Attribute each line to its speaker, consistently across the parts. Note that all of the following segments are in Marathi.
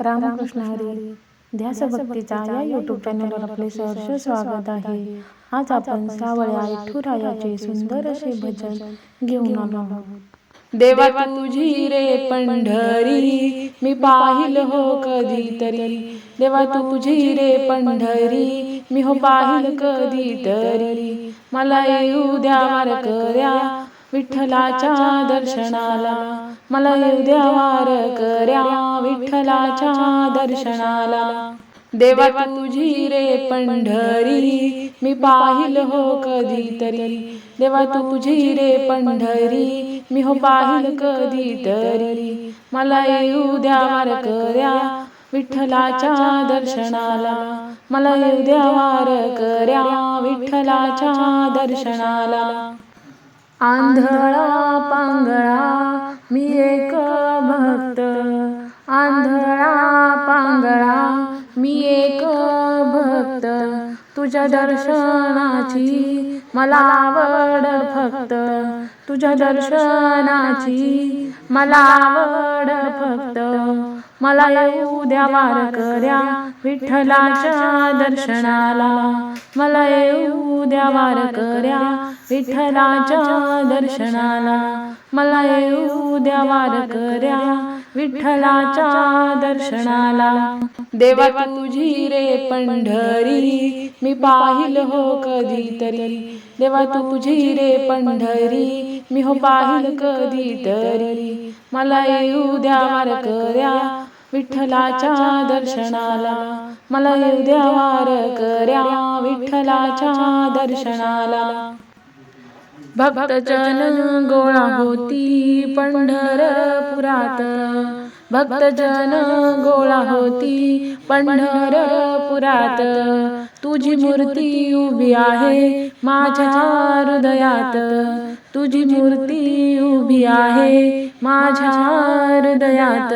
Speaker 1: रामकृष्ण हरी. ध्यास भक्तीचा या यूट्यूब चॅनलवर आपले सहर्ष स्वागत आहे. आज आपण सावळ्या विठुरायाचे सुंदर असे भजन घेऊन आलो आहोत. देवा तुझी रे पंढरी मी पाहिल हो कधीतरी. देवा तुझी रे पंढरी मी हो पाहिल कधीतरी. मला येऊ द्या वारकऱ्या विठ्ठलाच्या दर्शनाला. मला येऊ द्या वारकऱ्या विठ्ठलाच्या दर्शनाला. देवा तुझी रे पंढरी मी पाहिल हो कधीतरी. देवा तुझी रे पंढरी मी हो पाहिल कधीतरी. मला येऊ द्या वारकऱ्या विठ्ठलाच्या दर्शनाला. मला येऊ द्या वारकऱ्या विठ्ठलाच्या दर्शनाला. आंधळा पांगळा मी एक भक्त. आंधळा पांगळा मी एक भक्त. तुझ्या दर्शनाची मला आवड फक्त. तुझ्या दर्शनाची मला आवड फक्त. मला येऊ द्या वारकऱ्या विठ्ठलाच्या दर्शनाला. मला येऊ द्या वारकऱ्या विठ्ठलाच्या दर्शनाला. मला येऊ द्या वारकऱ्या विठ्ठलाच्या दर्शनाला. देवा तुझी रे पंढरी मी पाहिल हो कधीतरी. देवा तुझी रे पंढरी मी हो पाहिल कधीतरी. मला येऊ द्या वारकऱ्या विठ्ठलाच्या दर्शनाला. मला येऊ द्या वारकऱ्या विठ्ठलाच्या दर्शनाला. भक्तजन गोळा होती पंढरपुरात. भक्तजन गोळा होती पंढरपुरात. तुझी मूर्ती उभी आहे माझ्या हृदयात. तुझी मूर्ती उभी आहे माझ्या हृदयात.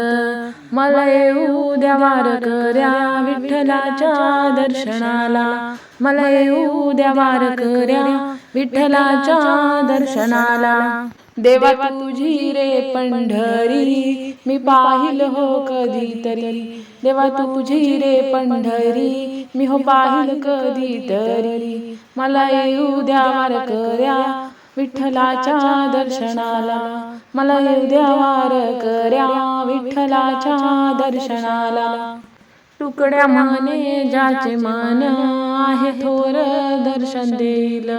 Speaker 1: मला येऊ द्या वारकऱ्या विठ्ठलाच्या दर्शनाला. मला येऊ द्या वारकऱ्या विठ्ठलाच्या दर्शनाला. देवा तुझी रे पंढरी मी पाहिल हो कधीतरी. देवा तुझी रे पंढरी मी हो पाहिल कधीतरी. मला येऊ द्या वारकऱ्या विठ्ठलाच्या दर्शनाला. मला येऊ द्या वारकऱ्या विठ्ठलाच्या दर्शनाला. तुकड्या माने ज्याचे मन आहे थोर दर्शन देईल.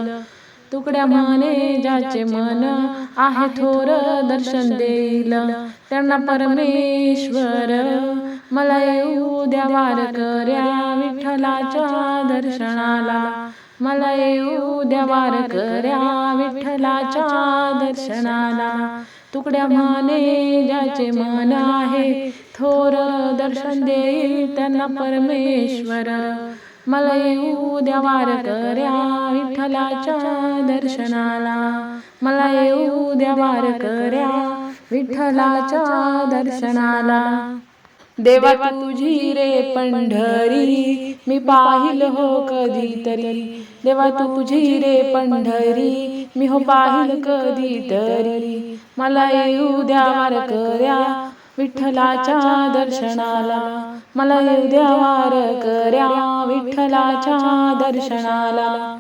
Speaker 1: तुकड्या माने ज्याचे मन आहे थोर दर्शन देईल. त्यांना परमेश्वर मला येऊ द्या वारकऱ्या विठ्ठलाच्या दर्शनाला. मला येऊ द्या वारकऱ्या विठ्ठलाच्या दर्शनाला. तुकड्या माने ज्याचे मन आहे थोर दर्शन देईल त्यांना परमेश्वर. मला येऊ द्या वारकऱ्या विठ्ठलाच्या दर्शनाला. मला येऊ द्या वारकऱ्या विठ्ठलाच्या दर्शनाला. देवा तुझी रे पंढरी मी पाहिल हो कधीतरी. देवा तुझी रे पंढरी मी हो पाहिल कधीतरी. मला येऊ द्या वारकऱ्या विठ्ठलाच्या दर्शनाला. मला येऊ द्या वारकऱ्या विठ्ठलाच्या दर्शनाला.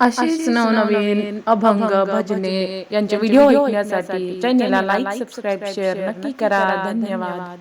Speaker 1: अशीच नवनवीन अभंग भजने यांचे व्हिडिओ ऐकण्यासाठी चॅनेलला लाईक सबस्क्राईब शेअर नक्की करा. धन्यवाद.